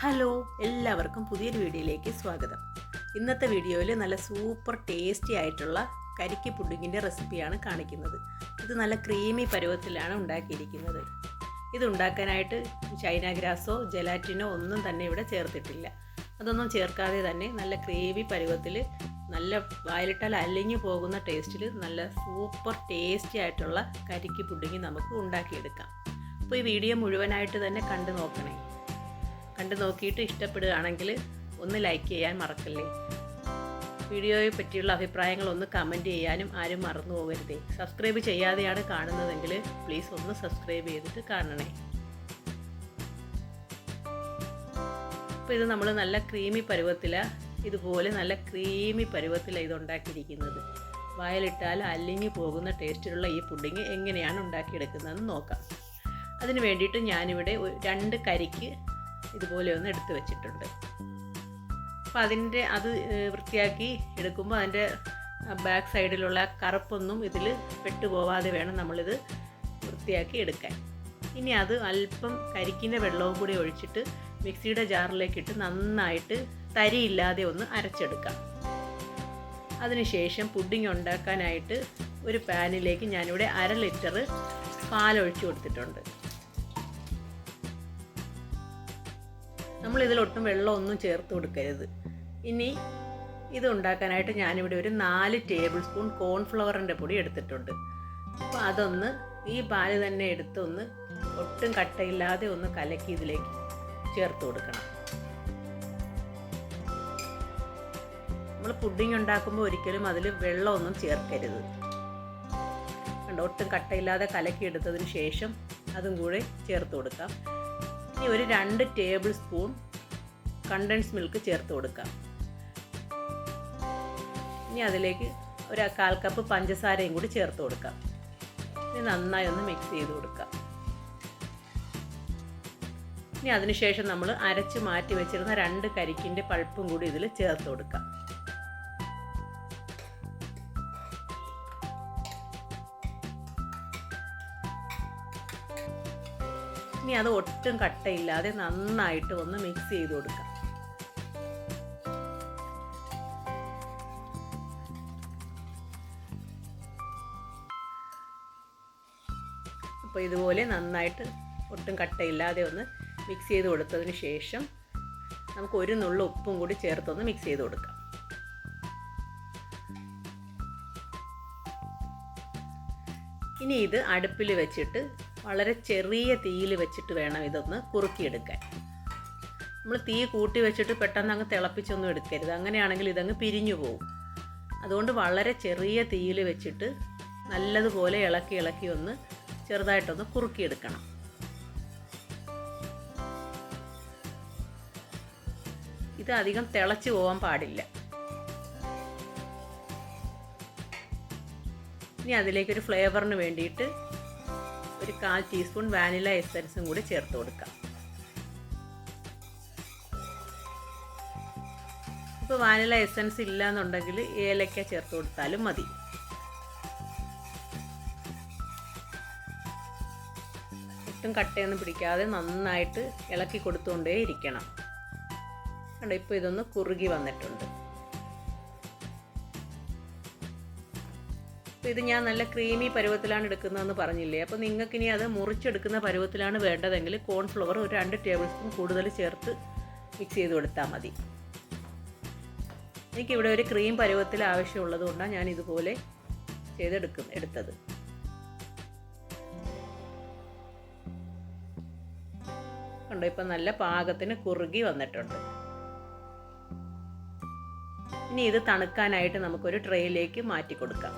Hello എല്ലാവർക്കും പുതിയൊരു വീഡിയോയിലേക്ക് സ്വാഗതം. ഇന്നത്തെ വീഡിയോയിൽ നല്ല സൂപ്പർ ടേസ്റ്റി ആയിട്ടുള്ള കരിക്ക് പുഡിങ്ങിന്റെ റെസിപ്പിയാണ് കാണിക്കുന്നത്. ഇത് നല്ല ക്രീമി പരുവത്തിലാണ് ഉണ്ടാക്കിയിരിക്കുന്നത്. ഇത് ഉണ്ടാക്കാനായിട്ട് ചൈന ഗ്രാസോ ജലാറ്റിനോ ഒന്നും തന്നെ ഇവിടെ ചേർത്തിട്ടില്ല. അതൊന്നും ചേർക്കാതെ തന്നെ നല്ല ക്രീമി പരുവത്തിൽ നല്ല വായിലിട്ടാൽ അലിഞ്ഞു പോകുന്ന ടേസ്റ്റിൽ നല്ല സൂപ്പർ ടേസ്റ്റി ആയിട്ടുള്ള കരിക്ക് പുഡിങ് നമുക്ക് ഉണ്ടാക്കിയെടുക്കാം. അപ്പോൾ ഈ വീഡിയോ മുഴുവനായിട്ട് തന്നെ കണ്ടു നോക്കണേ. കണ്ടു നോക്കിയിട്ട് ഇഷ്ടപ്പെടുകയാണെങ്കിൽ ഒന്ന് ലൈക്ക് ചെയ്യാൻ മറക്കല്ലേ? വീഡിയോയെ പറ്റിയുള്ള അഭിപ്രായങ്ങൾ ഒന്ന് കമന്റ് ചെയ്യാനും ആരും മറന്നു പോകരുതേ. സബ്സ്ക്രൈബ് ചെയ്യാതെയാണ് കാണുന്നതെങ്കിൽ പ്ലീസ് ഒന്ന് സബ്സ്ക്രൈബ് ചെയ്തിട്ട് കാണണേ. അപ്പോൾ ഇത് നമ്മൾ നല്ല ക്രീമി പരുവത്തിലാണ് ഇതുപോലെ നല്ല ക്രീമി പരുവത്തിലാണ് ഇത് ഉണ്ടാക്കിയിരിക്കുന്നത്. വായലിട്ടാൽ അലിഞ്ഞു പോകുന്ന ടേസ്റ്റിലുള്ള ഈ പുഡിങ് എങ്ങനെയാണ് ഉണ്ടാക്കിയെടുക്കുന്നതെന്ന് നോക്കാം. അതിന് വേണ്ടിയിട്ട് ഞാനിവിടെ രണ്ട് കരിക്ക് ഇതുപോലെ ഒന്ന് എടുത്തു വെച്ചിട്ടുണ്ട്. അപ്പോൾ അതിന്റെ അത് വൃത്തിയാക്കി എടുക്കുമ്പോൾ അതിന്റെ ബാക്ക് സൈഡിലുള്ള കറുപ്പൊന്നും ഇതിൽ പെട്ടുപോവാതെ വേണം നമ്മളിത് വൃത്തിയാക്കി എടുക്കാൻ. ഇനി അത് അല്പം കരിക്കിന്റെ വെള്ളവും കൂടി ഒഴിച്ചിട്ട് മിക്സിയുടെ ജാറിലേക്കിട്ട് നന്നായിട്ട് തരിയില്ലാതെ ഒന്ന് അരച്ചെടുക്കാം. അതിനുശേഷം പുഡിംഗ് ഉണ്ടാക്കാനായിട്ട് ഒരു പാനിലേക്ക് ഞാനിവിടെ അര ലിറ്റർ പാലൊഴിച്ചു കൊടുത്തിട്ടുണ്ട്. നമ്മൾ ഇതിലൊട്ടും വെള്ളമൊന്നും ചേർത്ത് കൊടുക്കരുത്. ഇനി ഇത് ഉണ്ടാക്കാനായിട്ട് ഞാനിവിടെ ഒരു നാല് ടേബിൾ സ്പൂൺ കോൺഫ്ലവറിന്റെ പൊടി എടുത്തിട്ടുണ്ട്. അപ്പോൾ അതൊന്ന് ഈ പാൽ തന്നെ എടുത്തൊന്ന് ഒട്ടും കട്ടയില്ലാതെ ഒന്ന് കലക്കി ഇതിലേക്ക് ചേർത്ത് കൊടുക്കണം. നമ്മൾ പുഡിംഗ് ഉണ്ടാക്കുമ്പോൾ ഒരിക്കലും അതിൽ വെള്ളമൊന്നും ചേർക്കരുത്. കണ്ടോ? ഒട്ടും കട്ടയില്ലാതെ കലക്കി എടുത്തതിന് ശേഷം അതും കൂടെ ചേർത്ത് കൊടുക്കാം. ഇനി ഒരു രണ്ട് ടേബിൾ സ്പൂൺ കണ്ടൻസ് മിൽക്ക് ചേർത്ത് കൊടുക്കാം. ഇനി അതിലേക്ക് ഒരു കാൽ കപ്പ് പഞ്ചസാരയും കൂടി ചേർത്ത് കൊടുക്കാം. ഇനി നന്നായി ഒന്ന് മിക്സ് ചെയ്ത് കൊടുക്കാം. ഇനി അതിനുശേഷം നമ്മൾ അരച്ച് മാറ്റി വെച്ചിരുന്ന രണ്ട് കരിക്കിന്റെ പൾപ്പും കൂടി ഇതിൽ ചേർത്ത് കൊടുക്കാം. ഇനി അത് ഒട്ടും കട്ടയില്ലാതെ നന്നായിട്ട് ഒന്ന് മിക്സ് ചെയ്ത് കൊടുക്കാം. അപ്പോൾ ഇതുപോലെ നന്നായിട്ട് ഒട്ടും കട്ടയില്ലാതെ ഒന്ന് മിക്സ് ചെയ്ത് കൊടുത്തതിന് ശേഷം നമുക്ക് ഒരു നുള്ള ഉപ്പും കൂടി ചേർത്തൊന്ന് മിക്സ് ചെയ്ത് കൊടുക്കാം. ഇനി ഇത് അടുപ്പിൽ വെച്ചിട്ട് വളരെ ചെറിയ തീയിൽ വെച്ചിട്ട് വേണം ഇതൊന്ന് കുറുക്കിയെടുക്കാൻ. നമ്മൾ തീ കൂട്ടി വെച്ചിട്ട് പെട്ടെന്ന് അങ്ങ് തിളപ്പിച്ചൊന്നും എടുക്കരുത്. അങ്ങനെയാണെങ്കിൽ ഇതങ്ങ് പിരിഞ്ഞു പോകും അതുകൊണ്ട് വളരെ ചെറിയ തീയിൽ വെച്ചിട്ട് നല്ലതുപോലെ ഇളക്കി ഇളക്കി ഒന്ന് ചെറുതായിട്ടൊന്ന് കുറുക്കിയെടുക്കണം. ഇത് അധികം തിളച്ചു പോകാൻ പാടില്ല. ഇനി അതിലേക്ക് ഒരു ഫ്ലേവറിന് വേണ്ടിയിട്ട് ഒരു കാൽ ടീസ്പൂൺ വാനില എസൻസും കൂടി ചേർത്ത് കൊടുക്കാം. ഇപ്പോൾ വാനില എസൻസ് ഇല്ല എന്നുണ്ടെങ്കിൽ ഏലക്ക ചേർത്ത് കൊടുത്താലും മതി. ഒട്ടും കട്ടയൊന്നും പിടിക്കാതെ നന്നായിട്ട് ഇളക്കി കൊടുത്തുകൊണ്ടേ ഇരിക്കണം. കണ്ടോ ഇപ്പോൾ ഇതൊന്ന് കുറുകി വന്നിട്ടുണ്ട്. അപ്പോൾ ഇത് ഞാൻ നല്ല ക്രീമി പരുവത്തിലാണ് എടുക്കുന്നതെന്ന് പറഞ്ഞില്ലേ? അപ്പോൾ നിങ്ങൾക്കിനി അത് മുറിച്ചെടുക്കുന്ന പരുവത്തിലാണ് വേണ്ടതെങ്കിൽ കോൺഫ്ലവർ ഒരു രണ്ട് ടേബിൾ സ്പൂൺ കൂടുതൽ ചേർത്ത് മിക്സ് ചെയ്ത് കൊടുത്താൽ മതി. എനിക്കിവിടെ ഒരു ക്രീം പരുവത്തിൽ ആവശ്യമുള്ളത് കൊണ്ടാണ് ഞാൻ ഇതുപോലെ ചെയ്തെടുക്കും എടുത്തത്. കണ്ടോ ഇപ്പം നല്ല പാകത്തിന് കുറുകി വന്നിട്ടുണ്ട്. ഇനി ഇത് തണുക്കാനായിട്ട് നമുക്കൊരു ട്രേയിലേക്ക് മാറ്റി കൊടുക്കാം.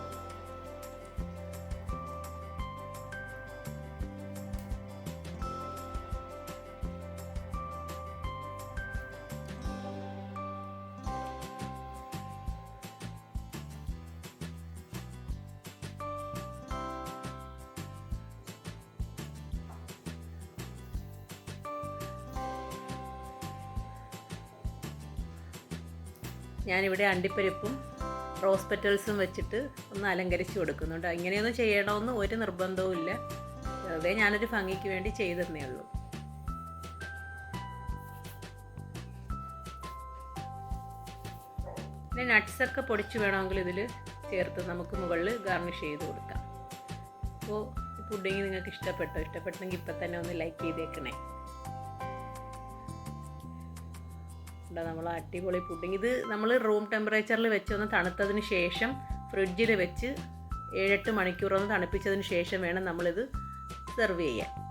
ഞാനിവിടെ അണ്ടിപ്പരിപ്പും റോസ് പെറ്റൽസും വെച്ചിട്ട് ഒന്ന് അലങ്കരിച്ച് കൊടുക്കുന്നുണ്ട്. ഇങ്ങനെയൊന്നും ചെയ്യണമെന്ന് ഒരു നിർബന്ധവും ഇല്ല. വെറുതെ ഞാനൊരു ഭംഗിക്ക് വേണ്ടി ചെയ്തെന്നേ ഉള്ളൂ. പിന്നെ നട്ട്സൊക്കെ പൊടിച്ച് വേണമെങ്കിൽ ഇതിൽ ചേർത്ത് നമുക്ക് മുകളിൽ ഗാർണിഷ് ചെയ്ത് കൊടുക്കാം. അപ്പോൾ പുഡിങ് നിങ്ങൾക്ക് ഇഷ്ടപ്പെട്ടോ? ഇഷ്ടപ്പെട്ടെങ്കിൽ ഇപ്പം തന്നെ ഒന്ന് ലൈക്ക് ചെയ്തേക്കണേ. ഉണ്ടോ? നമ്മൾ അടിപൊളി പുഡിങ് ഇത് നമ്മൾ റൂം ടെമ്പറേച്ചറിൽ വെച്ച് ഒന്ന് തണുത്തതിന് ശേഷം ഫ്രിഡ്ജിൽ വെച്ച് ഏഴെട്ട് മണിക്കൂർ ഒന്ന് തണുപ്പിച്ചതിന് ശേഷം വേണം നമ്മളിത് സെർവ് ചെയ്യാൻ.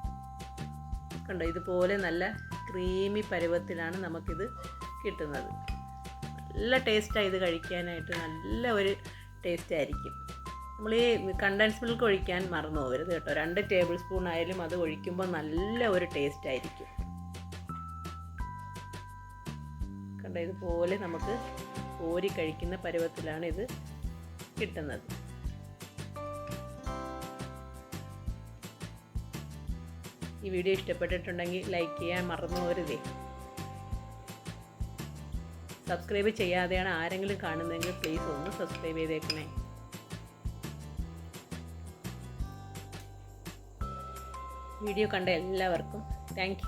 കണ്ടോ? ഇതുപോലെ നല്ല ക്രീമി പരുവത്തിലാണ് നമുക്കിത് കിട്ടുന്നത്. നല്ല ടേസ്റ്റായി ഇത് കഴിക്കാനായിട്ട് നല്ല ഒരു ടേസ്റ്റ് ആയിരിക്കും. നമ്മൾ ഈ കണ്ടൻസ് മിൽക്ക് ഒഴിക്കാൻ മറന്നു പോകരുത് കേട്ടോ. രണ്ട് ടേബിൾ സ്പൂൺ ആയാലും അത് ഒഴിക്കുമ്പോൾ നല്ല ഒരു ടേസ്റ്റ് ആയിരിക്കും. കണ്ടോ ഇതുപോലെ നമുക്ക് കോരി കഴിക്കുന്ന പരുവത്തിലാണ് ഇത് കിട്ടുന്നത്. ഈ വീഡിയോ ഇഷ്ടപ്പെട്ടിട്ടുണ്ടെങ്കിൽ ലൈക്ക് ചെയ്യാൻ മറന്നു പോരുതേ സബ്സ്ക്രൈബ് ചെയ്യാതെയാണ് ആരെങ്കിലും കാണുന്നതെങ്കിൽ പ്ലീസ് ഒന്ന് സബ്സ്ക്രൈബ് ചെയ്തേക്കണേ. വീഡിയോ കണ്ട എല്ലാവർക്കും താങ്ക്